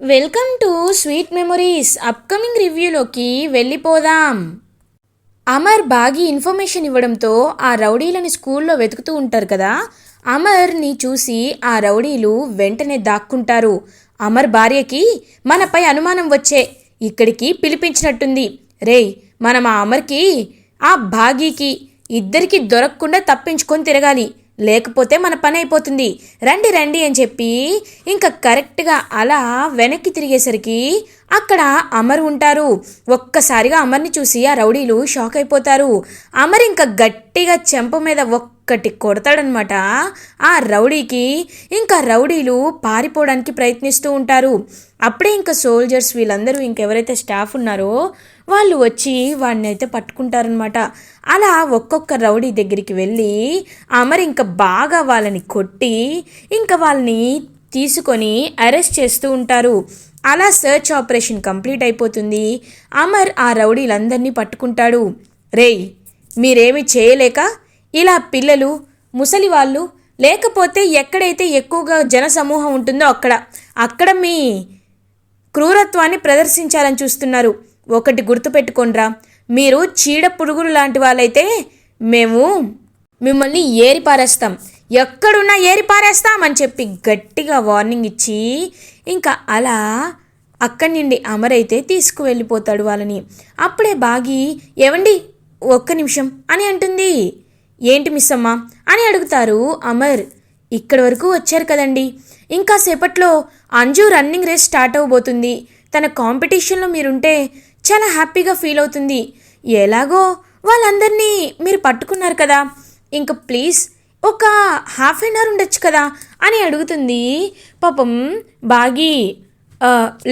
Welcome to sweet memories upcoming రివ్యూలోకి వెళ్ళిపోదాం. అమర్ బాగి information ఇవ్వడంతో ఆ రౌడీలని స్కూల్లో వెతుకుతూ ఉంటారు కదా అమర్ని చూసి ఆ రౌడీలు వెంటనే దాక్కుంటారు. అమర్ భార్యకి మనపై అనుమానం వచ్చే ఇక్కడికి పిలిపించినట్టుంది. రేయ్ మనం ఆ అమర్కి ఆ భాగీకి ఇద్దరికి దొరకకుండా తప్పించుకొని తిరగాలి. లేకపోతే మన పని అయిపోతుంది. రండి రండి అని చెప్పి ఇంకా కరెక్ట్గా అలా వెనక్కి తిరిగేసరికి అక్కడ అమర్ ఉంటారు. ఒక్కసారిగా అమర్ని చూసి ఆ రౌడీలు షాక్ అయిపోతారు. అమర్ ఇంకా గట్టిగా చెంప మీద ఒక్కటి కొడతాడనమాట. ఆ రౌడీకి ఇంకా రౌడీలు పారిపోవడానికి ప్రయత్నిస్తూ ఉంటారు. అప్పుడే ఇంకా సోల్జర్స్ వీళ్ళందరూ ఇంకెవరైతే స్టాఫ్ ఉన్నారో వాళ్ళు వచ్చి వాడిని అయితే పట్టుకుంటారనమాట అలా ఒక్కొక్క రౌడీ దగ్గరికి వెళ్ళి అమర్ ఇంకా బాగా వాళ్ళని కొట్టి ఇంకా వాళ్ళని తీసుకొని అరెస్ట్ చేస్తూ ఉంటారు. అలా సర్చ్ ఆపరేషన్ కంప్లీట్ అయిపోతుంది. అమర్ ఆ రౌడీలందరినీ పట్టుకుంటాడు. రేయ్ మీరేమి చేయలేక ఇలా పిల్లలు ముసలి వాళ్ళు లేకపోతే ఎక్కడైతే ఎక్కువగా జనసమూహం ఉంటుందో అక్కడ అక్కడ మీ క్రూరత్వాన్ని ప్రదర్శించాలని చూస్తున్నారు. ఒకటి గుర్తుపెట్టుకోండ్రా. మీరు చీడ పురుగులు లాంటి వాళ్ళైతే మేము మిమ్మల్ని ఏరి పారేస్తాం ఎక్కడున్నా ఏరిపారేస్తాం అని చెప్పి గట్టిగా వార్నింగ్ ఇచ్చి ఇంకా అలా అక్కడి నుండి అమర్ అయితే తీసుకువెళ్ళిపోతాడు వాళ్ళని. అప్పుడే బాగి ఏవండి ఒక్క నిమిషం అని అంటుంది. ఏంటి మిస్ అమ్మా అని అడుగుతారు అమర్. ఇక్కడి వరకు వచ్చారు కదండి. ఇంకా సేపట్లో అంజు రన్నింగ్ రేస్ స్టార్ట్ అవబోతుంది. తన కాంపిటీషన్లో మీరుంటే చాలా హ్యాపీగా ఫీల్ అవుతుంది. ఎలాగో వాళ్ళందరినీ మీరు పట్టుకున్నారు కదా. ఇంక ప్లీజ్ ఒక హాఫ్ అన్ అవర్ ఉండొచ్చు కదా అని అడుగుతుంది. పాపం బాగి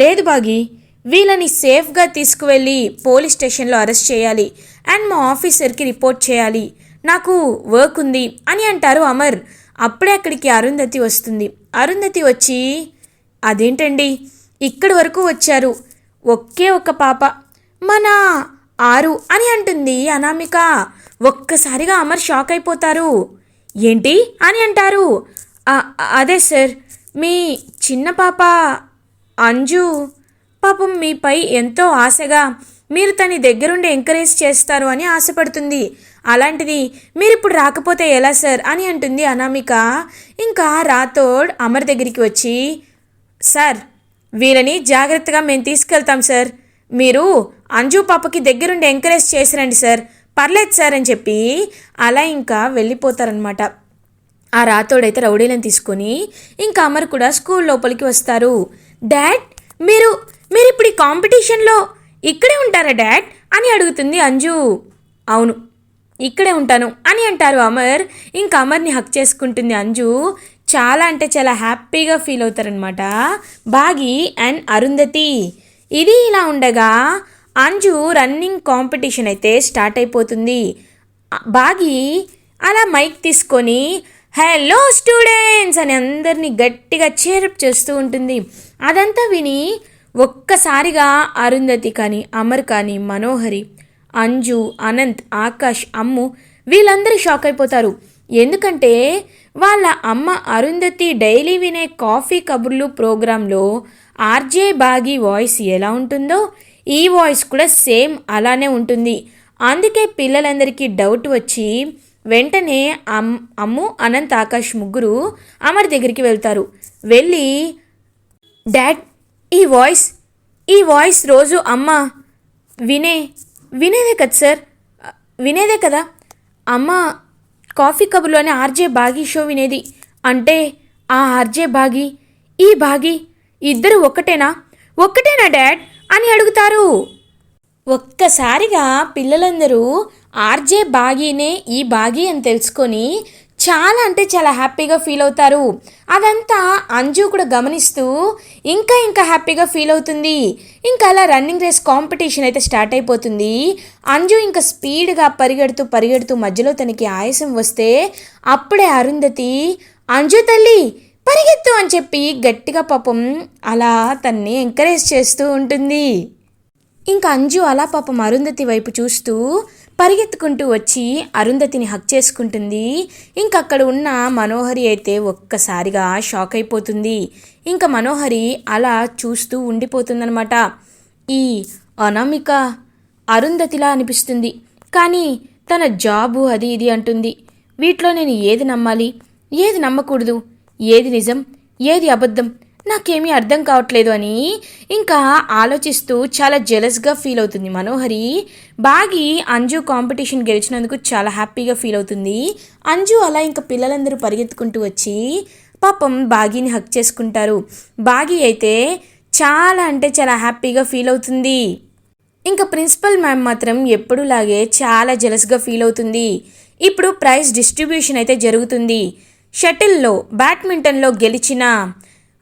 లేదు బాగి వీళ్ళని సేఫ్గా తీసుకువెళ్ళి పోలీస్ స్టేషన్లో అరెస్ట్ చేయాలి అండ్ మా ఆఫీసర్కి రిపోర్ట్ చేయాలి. నాకు వర్క్ ఉంది అని అంటారు అమర్. అప్పుడే అక్కడికి అరుంధతి వస్తుంది. అరుంధతి వచ్చి అదేంటండి? ఇక్కడి వరకు వచ్చారు. ఒకే ఒక్క పాప. మన ఆరు అని అంటుంది అనామిక. ఒక్కసారిగా అమర్ షాక్ అయిపోతారు. ఏంటి అని అంటారు. అదే సార్ మీ చిన్న పాప అంజు. పాపం మీపై ఎంతో ఆశగా మీరు తన దగ్గరుండి ఎంకరేజ్ చేస్తారు అని ఆశపడుతుంది. అలాంటిది మీరు ఇప్పుడు రాకపోతే ఎలా సార్? అని అంటుంది అనామిక. ఇంకా రాథోడ్ అమర్ దగ్గరికి వచ్చి సార్ వీళ్ళని జాగ్రత్తగా మేము తీసుకెళ్తాం సార్. మీరు అంజు పాపకి దగ్గరుండి ఎంకరేజ్ చేసిరండి సార్. పర్లేదు సార్ అని చెప్పి అలా ఇంకా వెళ్ళిపోతారనమాట ఆ రాతోడైతే రౌడీలను తీసుకొని ఇంకా అమర్ కూడా స్కూల్ లోపలికి వస్తారు. డాడ్ మీరు మీరు ఇప్పుడు ఈ కాంపిటీషన్లో ఇక్కడే ఉంటారా డాడ్? అని అడుగుతుంది అంజు. అవును ఇక్కడే ఉంటాను అని అంటారు అమర్. ఇంకా అమర్ని హక్ చేసుకుంటుంది అంజు. చాలా అంటే చాలా హ్యాపీగా ఫీల్ అవుతారనమాట బాగి అండ్ అరుంధతి ఇది ఇలా ఉండగా అంజు రన్నింగ్ కాంపిటీషన్ అయితే స్టార్ట్ అయిపోతుంది. బాగి అలా మైక్ తీసుకొని హలో స్టూడెంట్స్ అని అందరినీ గట్టిగా చేరప్ చేస్తూ ఉంటుంది. అదంతా విని ఒక్కసారిగా అరుంధతి కానీ అమర్ కానీ మనోహరి అంజు అనంత్ ఆకాష్ అమ్ము వీళ్ళందరూ షాక్ అయిపోతారు. ఎందుకంటే వాళ్ళ అమ్మ అరుంధతి డైలీ వినే కాఫీ కబుర్లు ప్రోగ్రాంలో ఆర్జే బాగి వాయిస్ ఎలా ఉంటుందో ఈ వాయిస్ కూడా సేమ్ అలానే ఉంటుంది. అందుకే పిల్లలందరికీ డౌట్ వచ్చి వెంటనే అమ్ అమ్ము అనంత్ ఆకాష్ ముగ్గురు అమర్ దగ్గరికి వెళ్తారు. వెళ్ళి డాడ్ ఈ వాయిస్ ఈ వాయిస్ రోజు అమ్మ వినే వినేదే కదా సార్? వినేదే కదా? అమ్మ కాఫీ కబుర్లో అనే ఆర్జే బాగి షో వినేది. అంటే ఆ ఆర్జే బాగి ఈ బాగి ఇద్దరు ఒక్కటేనా? ఒక్కటేనా డాడ్? అని అడుగుతారు. ఒక్కసారిగా పిల్లలందరూ ఆర్జే బాగీనే ఈ బాగీ అని తెలుసుకొని చాలా అంటే చాలా హ్యాపీగా ఫీల్ అవుతారు. అదంతా అంజు కూడా గమనిస్తూ ఇంకా ఇంకా హ్యాపీగా ఫీల్ అవుతుంది. ఇంకా అలా రన్నింగ్ రేస్ కాంపిటీషన్ అయితే స్టార్ట్ అయిపోతుంది. అంజు ఇంకా స్పీడ్గా పరిగెడుతూ పరిగెడుతూ మధ్యలో తనకి ఆయాసం వస్తే అప్పుడే అరుంధతి అంజు తల్లి పరిగెత్తు అని చెప్పి గట్టిగా పాపం అలా తన్ని ఎంకరేజ్ చేస్తూ ఉంటుంది. ఇంకా అంజు అలా పాపం అరుంధతి వైపు చూస్తూ పరిగెత్తుకుంటూ వచ్చి అరుంధతిని హక్ చేసుకుంటుంది. ఇంకా అక్కడ ఉన్న మనోహరి అయితే ఒక్కసారిగా షాక్ అయిపోతుంది. ఇంకా మనోహరి అలా చూస్తూ ఉండిపోతుందనమాట ఈ అనామిక అరుంధతిలా అనిపిస్తుంది. కానీ తన జాబు అది ఇది అంటుంది. వీటిలో నేను ఏది నమ్మాలి? ఏది నమ్మకూడదు? ఏది నిజం? ఏది అబద్ధం? నాకేమీ అర్థం కావట్లేదు అని ఇంకా ఆలోచిస్తూ చాలా జెలస్గా ఫీల్ అవుతుంది మనోహరి. బాగి అంజు కాంపిటీషన్ గెలిచినందుకు చాలా హ్యాపీగా ఫీల్ అవుతుంది. అంజు అలా ఇంకా పిల్లలందరూ పరిగెత్తుకుంటూ వచ్చి పాపం బాగీని హక్ చేసుకుంటారు. బాగి అయితే చాలా అంటే చాలా హ్యాపీగా ఫీల్ అవుతుంది. ఇంకా ప్రిన్సిపల్ మ్యామ్ మాత్రం ఎప్పుడులాగే చాలా జలస్గా ఫీల్ అవుతుంది. ఇప్పుడు ప్రైజ్ డిస్ట్రిబ్యూషన్ అయితే జరుగుతుంది. షటిల్లో బ్యాడ్మింటన్లో గెలిచిన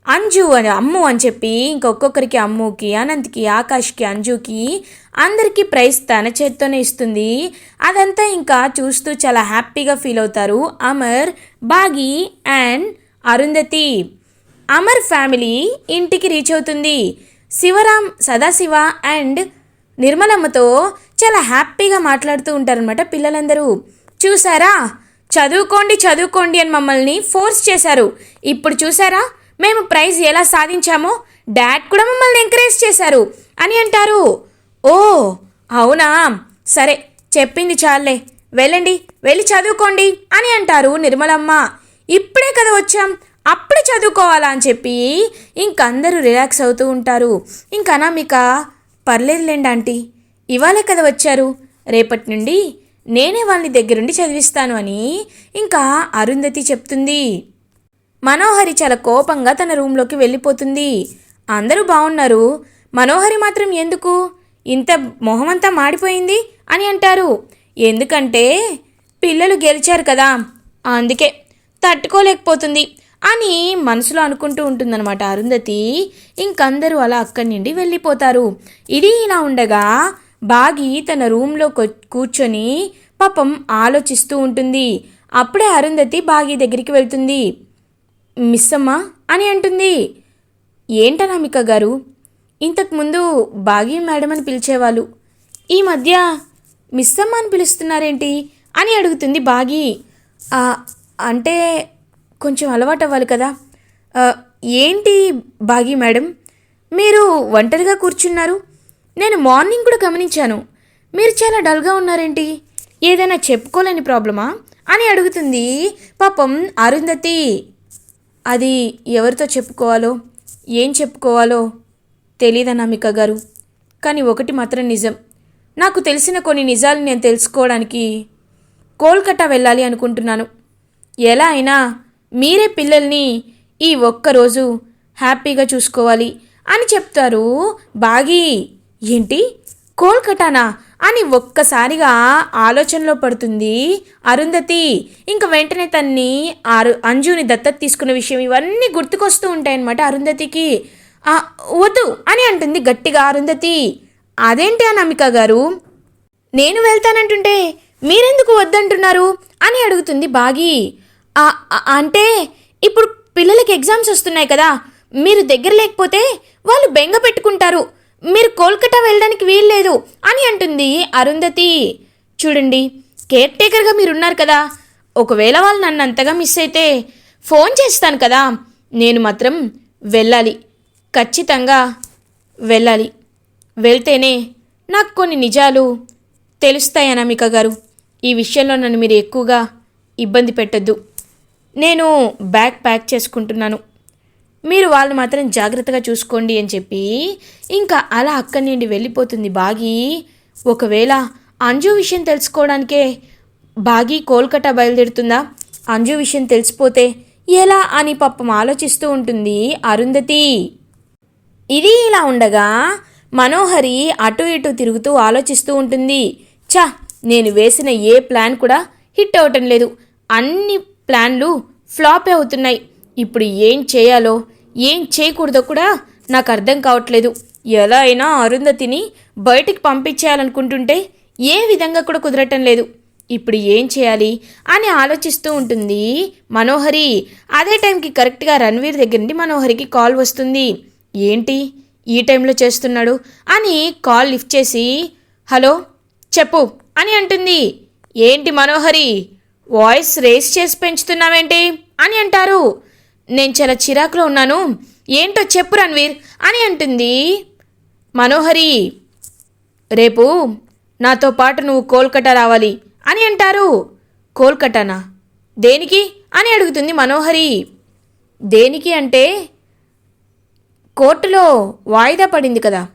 అంజు అని అమ్ము అని చెప్పి ఇంకొక్కొక్కరికి అమ్ముకి అనంత్కి ఆకాష్కి అంజుకి అందరికీ ప్రైజ్ తన చేత్తోనే ఇస్తుంది. అదంతా ఇంకా చూస్తూ చాలా హ్యాపీగా ఫీల్ అవుతారు అమర్ బాగి అండ్ అరుంధతి. అమర్ ఫ్యామిలీ ఇంటికి రీచ్ అవుతుంది. శివరాం సదాశివ అండ్ నిర్మలమ్మతో చాలా హ్యాపీగా మాట్లాడుతూ ఉంటారనమాట పిల్లలందరూ. చూసారా? చదువుకోండి చదువుకోండి అని మమ్మల్ని ఫోర్స్ చేశారు. ఇప్పుడు చూసారా? మేము ప్రైజ్ ఎలా సాధించామో డాడ్ కూడా మమ్మల్ని ఎంకరేజ్ చేశారు అని అంటారు. ఓ అవునా? సరే చెప్పింది చాలే. వెళ్ళండి వెళ్ళి చదువుకోండి అని అంటారు నిర్మలమ్మ. ఇప్పుడే కదా వచ్చాం. అప్పుడే చదువుకోవాలా అని చెప్పి ఇంకందరూ రిలాక్స్ అవుతూ ఉంటారు. ఇంక మీక పర్లేదులేండి ఆంటీ. ఇవాళే కదా వచ్చారు. రేపటి నుండి నేనే వాళ్ళని దగ్గరుండి చదివిస్తాను అని ఇంకా అరుంధతి చెప్తుంది. మనోహరి చాలా కోపంగా తన రూంలోకి వెళ్ళిపోతుంది. అందరూ బాగున్నారు మనోహరి మాత్రం ఎందుకు? ఇంత మొహమంతా మాడిపోయింది అని అంటారు. ఎందుకంటే పిల్లలు గెలిచారు కదా. అందుకే తట్టుకోలేకపోతుంది అని మనసులో అనుకుంటూ ఉంటుందన్నమాట అరుంధతి. ఇంకందరూ అలా అక్కడి నుండి వెళ్ళిపోతారు. ఇది ఇలా ఉండగా బాగి తన రూమ్లో కూర్చొని పాపం ఆలోచిస్తూ ఉంటుంది. అప్పుడే అరుంధతి బాగి దగ్గరికి వెళ్తుంది. మిస్ అమ్మా అని అంటుంది. ఏంటనామిక గారు? ఇంతకుముందు బాగి మేడం అని పిలిచేవాళ్ళు. ఈ మధ్య మిస్ అమ్మ అని పిలుస్తున్నారేంటి? అని అడుగుతుంది బాగి. అంటే కొంచెం అలవాటు అవ్వాలి కదా. ఏంటి బాగి మేడం? మీరు ఒంటరిగా కూర్చున్నారు. నేను మార్నింగ్ కూడా గమనించాను. మీరు చాలా డల్గా ఉన్నారేంటి? ఏదైనా చెప్పుకోలేని ప్రాబ్లమా? అని అడుగుతుంది పాపం అరుంధతి. అది ఎవరితో చెప్పుకోవాలో? ఏం చెప్పుకోవాలో? తెలీదనామిక గారు? కానీ ఒకటి మాత్రం నిజం. నాకు తెలిసిన కొన్ని నిజాలు నేను తెలుసుకోవడానికి కోల్కతా వెళ్ళాలి అనుకుంటున్నాను. ఎలా అయినా మీరే పిల్లల్ని ఈ ఒక్కరోజు హ్యాపీగా చూసుకోవాలి అని చెప్తారు బాగి. ఏంటి? కోల్కటానా అని ఒక్కసారిగా ఆలోచనలో పడుతుంది అరుంధతి. ఇంక వెంటనే తన్ని ఆరు అంజుని దత్తత తీసుకున్న విషయం ఇవన్నీ గుర్తుకొస్తూ ఉంటాయన్నమాట అరుంధతికి. వద్దు అని అంటుంది గట్టిగా అరుంధతి. అదేంటి అనామిక గారు? నేను వెళ్తానంటుంటే మీరెందుకు వద్దంటున్నారు? అని అడుగుతుంది బాగి. అంటే ఇప్పుడు పిల్లలకి ఎగ్జామ్స్ వస్తున్నాయి కదా మీరు దగ్గర లేకపోతే వాళ్ళు బెంగ పెట్టుకుంటారు. మీరు కోల్కతా వెళ్ళడానికి వీల్లేదు అని అంటుంది అరుంధతి. చూడండి కేర్ టేకర్గా మీరున్నారు కదా. ఒకవేళ వాళ్ళు నన్ను అంతగా మిస్ అయితే ఫోన్ చేస్తాను కదా. నేను మాత్రం వెళ్ళాలి. ఖచ్చితంగా వెళ్ళాలి. వెళ్తేనే నాకు కొన్ని నిజాలు తెలుస్తాయి అనామిక గారు. ఈ విషయంలో నన్ను మీరు ఎక్కువగా ఇబ్బంది పెట్టద్దు. నేను బ్యాగ్ ప్యాక్ చేసుకుంటున్నాను. మీరు వాళ్ళు మాత్రం జాగ్రత్తగా చూసుకోండి అని చెప్పి ఇంకా అలా అక్కడి నుండి వెళ్ళిపోతుంది బాగి. ఒకవేళ అంజు విషయం తెలుసుకోవడానికే బాగి కోల్కతా బయలుదేరుతుందా? అంజు విషయం తెలిసిపోతే ఎలా అని పాపం ఆలోచిస్తూ ఉంటుంది అరుంధతి. ఇది ఇలా ఉండగా మనోహరి అటు ఇటు తిరుగుతూ ఆలోచిస్తూ ఉంటుంది. చా నేను వేసిన ఏ ప్లాన్ కూడా హిట్ అవటం లేదు. అన్ని ప్లాన్లు ఫ్లాప్ అవుతున్నాయి. ఇప్పుడు ఏం చేయాలో ఏం చేయకూడదో కూడా నాకు అర్థం కావట్లేదు. ఎలా అయినా అరుంధతిని బయటికి పంపించేయాలనుకుంటుంటే ఏ విధంగా కూడా కుదరటం లేదు. ఇప్పుడు ఏం చేయాలి అని ఆలోచిస్తూ ఉంటుంది మనోహరి. అదే టైంకి కరెక్ట్గా రణ్వీర్ దగ్గర నుండి మనోహరికి కాల్ వస్తుంది. ఏంటి? ఈ టైంలో చేస్తున్నాడు అని కాల్ లిఫ్ట్ చేసి హలో చెప్పు అని అంటుంది. ఏంటి మనోహరి? వాయిస్ రేస్ చేసి పెంచుతున్నావేంటి? అని అంటారు. నేను చాలా చిరాకులో ఉన్నాను. ఏంటో చెప్పు రణ్వీర్ అని అంటుంది. మనోహరి రేపు నాతో పాటు నువ్వు కోల్కతా రావాలి అని అంటారు. కోల్కతానా? దేనికి అని అడుగుతుంది మనోహరి. దేనికి అంటే కోర్టులో వాయిదా పడింది కదా.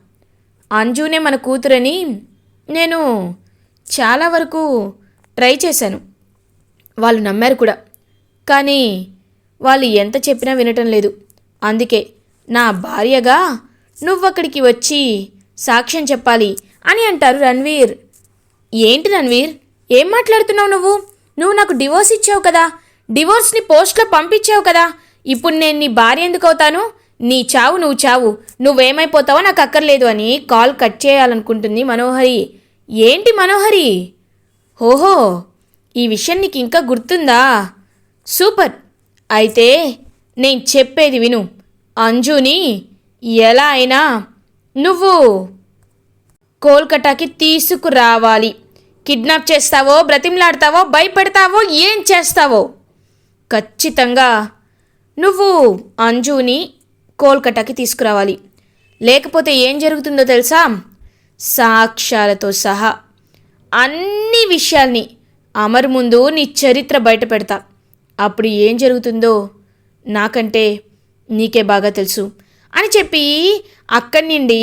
అంజునే మన కూతురని నేను చాలా వరకు ట్రై చేశాను. వాళ్ళు నమ్మారు కూడా. కానీ వాళ్ళు ఎంత చెప్పినా వినటం లేదు. అందుకే నా భార్యగా నువ్వక్కడికి వచ్చి సాక్ష్యం చెప్పాలి అని అంటారు రణ్వీర్. ఏంటి రణ్వీర్? ఏం మాట్లాడుతున్నావు నువ్వు? నువ్వు నాకు డివోర్స్ ఇచ్చావు కదా. డివోర్స్ని పోస్ట్లో పంపించావు కదా. ఇప్పుడు నేను నీ భార్య ఎందుకు అవుతాను నీ చావు నువ్వు చావు. నువ్వేమైపోతావో నాకు అక్కర్లేదు అని కాల్ కట్ చేయాలనుకుంటుంది మనోహరి. ఏంటి మనోహరి? ఓహో ఈ విషయం నీకు ఇంకా గుర్తుందా? సూపర్! అయితే నేను చెప్పేది విను. అంజుని ఎలా అయినా నువ్వు కోల్కటాకి తీసుకురావాలి. కిడ్నాప్ చేస్తావో బ్రతిమలాడతావో భయపెడతావో ఏం చేస్తావో? ఖచ్చితంగా నువ్వు అంజుని కోల్కటాకి తీసుకురావాలి. లేకపోతే ఏం జరుగుతుందో తెలుసా? సాక్ష్యాలతో సహా అన్ని విషయాల్ని అమర్ ముందు నీ చరిత్ర బయట పెడతా. అప్పుడు ఏం జరుగుతుందో నాకంటే నీకే బాగా తెలుసు అని చెప్పి అక్కడి నుండి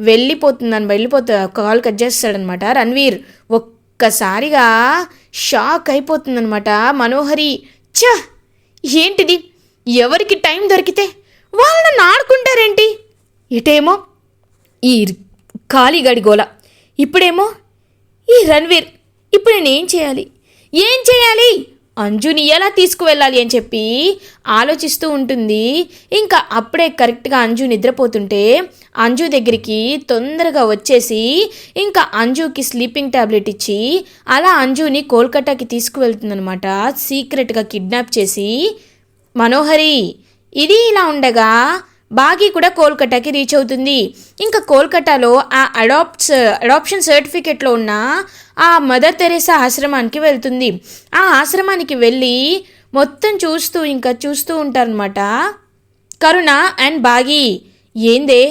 వెళ్ళిపోతుందని వెళ్ళిపోతా కాల్ కట్ చేస్తాడనమాట రణ్వీర్ ఒక్కసారిగా షాక్ అయిపోతుందనమాట మనోహరి ఛ! ఏంటిది? ఎవరికి టైం దొరికితే వాళ్ళని ఆడుకుంటారేంటి? ఇటేమో ఈ ఖాళీగాడి గోల ఇప్పుడేమో ఈ రణ్వీర్ ఇప్పుడు నేను ఏం చేయాలి? ఏం చేయాలి? అంజుని ఎలా తీసుకువెళ్ళాలి అని చెప్పి ఆలోచిస్తూ ఉంటుంది. ఇంకా అప్పుడే కరెక్ట్గా అంజు నిద్రపోతుంటే అంజు దగ్గరికి తొందరగా వచ్చేసి ఇంకా అంజుకి స్లీపింగ్ ట్యాబ్లెట్ ఇచ్చి అలా అంజుని కోల్కతాకి తీసుకువెళ్తుందనమాట సీక్రెట్గా కిడ్నాప్ చేసి మనోహరి ఇది ఇలా ఉండగా బాగి కూడా కోల్కటాకి రీచ్ అవుతుంది. ఇంకా కోల్కటాలో ఆ అడాప్ట్స్ అడాప్షన్ సర్టిఫికెట్లో ఉన్న ఆ మదర్ తెరేసా ఆశ్రమానికి వెళ్తుంది. ఆ ఆశ్రమానికి వెళ్ళి మొత్తం చూస్తూ ఇంకా చూస్తూ ఉంటారనమాట కరుణ అండ్ బాగి ఏందే?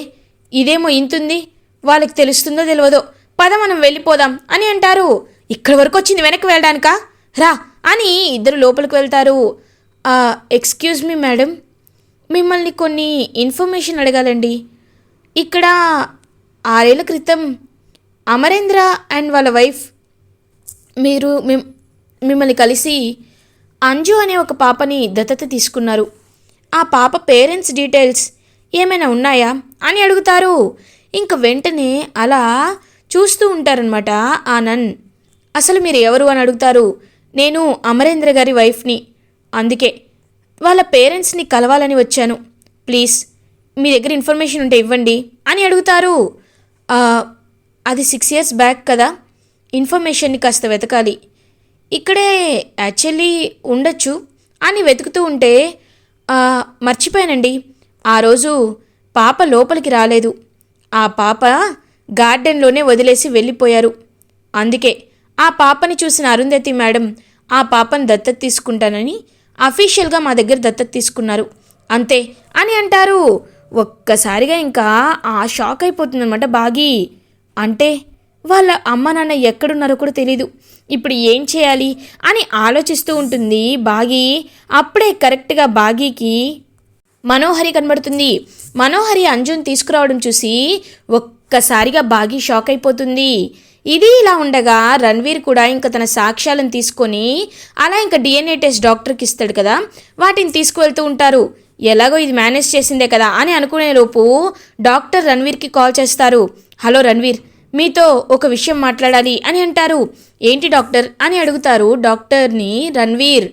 ఇదేమో ఇంతుంది? వాళ్ళకి తెలుస్తుందో తెలియదో పద మనం వెళ్ళిపోదాం అని అంటారు. ఇక్కడి వరకు వచ్చింది వెనక్కి వెళ్ళడానికా? రా అని ఇద్దరు లోపలికి వెళ్తారు. ఎక్స్క్యూజ్ మీ మేడం మిమ్మల్ని కొన్ని ఇన్ఫర్మేషన్ అడగాలండి. ఇక్కడ ఆరేళ్ళ క్రితం అమరేంద్ర అండ్ వాళ్ళ వైఫ్ మీరు మిమ్ మిమ్మల్ని కలిసి అంజు అనే ఒక పాపని దత్తత తీసుకున్నారు. ఆ పాప పేరెంట్స్ డీటెయిల్స్ ఏమైనా ఉన్నాయా అని అడుగుతారు. ఇంక వెంటనే అలా చూస్తూ ఉంటారనమాట ఆనంద్ అసలు మీరు ఎవరు అని అడుగుతారు. నేను అమరేంద్ర గారి వైఫ్ని. అందుకే వాళ్ళ పేరెంట్స్ని కలవాలని వచ్చాను. ప్లీజ్ మీ దగ్గర ఇన్ఫర్మేషన్ ఉంటే ఇవ్వండి అని అడుగుతారు. అది సిక్స్ ఇయర్స్ బ్యాక్ కదా. ఇన్ఫర్మేషన్ని కాస్త వెతకాలి. ఇక్కడే యాక్చువల్లీ ఉండొచ్చు అని వెతుకుతూ ఉంటే మర్చిపోయానండి. ఆ రోజు పాప లోపలికి రాలేదు. ఆ పాప గార్డెన్లోనే వదిలేసి వెళ్ళిపోయారు. అందుకే ఆ పాపని చూసిన అరుంధతి మేడం ఆ పాపను దత్తత తీసుకుంటానని అఫీషియల్గా మా దగ్గర దత్తత తీసుకున్నారు. అంతే. అని అంటారు. ఒక్కసారిగా ఇంకా ఆ షాక్ అయిపోతుందన్నమాట బాగి. అంటే వాళ్ళ అమ్మ నాన్న ఎక్కడున్నారో కూడా తెలీదు. ఇప్పుడు ఏం చేయాలి? అని ఆలోచిస్తూ ఉంటుంది బాగి. అప్పుడే కరెక్ట్గా బాగీకి మనోహరి కనబడుతుంది. మనోహరి అంజున్ తీసుకురావడం చూసి ఒక్కసారిగా బాగి షాక్ అయిపోతుంది. ఇది ఇలా ఉండగా రణ్వీర్ కూడా ఇంకా తన సాక్ష్యాలను తీసుకొని అలా ఇంకా డిఎన్ఏ టెస్ట్ డాక్టర్కి ఇస్తాడు కదా. వాటిని తీసుకువెళ్తూ ఉంటారు. ఎలాగో ఇది మేనేజ్ చేసిందే కదా అని అనుకునేలోపు డాక్టర్ రణ్వీర్కి కాల్ చేస్తారు. హలో రణ్వీర్ మీతో ఒక విషయం మాట్లాడాలి అని అంటారు. ఏంటి డాక్టర్? అని అడుగుతారు డాక్టర్ని రణ్వీర్.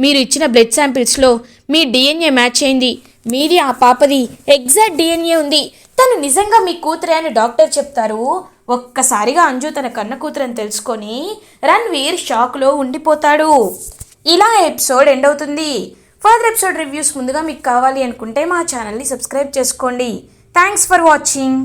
మీరు ఇచ్చిన బ్లడ్ శాంపిల్స్లో మీ డిఎన్ఏ మ్యాచ్ అయింది. మీది ఆ పాపది ఎగ్జాక్ట్ డిఎన్ఏ ఉంది. తను నిజంగా మీ కూతురే అని డాక్టర్ చెప్తారు. ఒక్కసారిగా అంజు తన కన్న కూతురని తెలుసుకొని రణ్వీర్ షాక్లో ఉండిపోతాడు. ఇలా ఎపిసోడ్ ఎండ్ అవుతుంది. ఫర్దర్ ఎపిసోడ్ రివ్యూస్ ముందుగా మీకు కావాలి అనుకుంటే మా ఛానల్ని సబ్స్క్రైబ్ చేసుకోండి. Thanks for watching.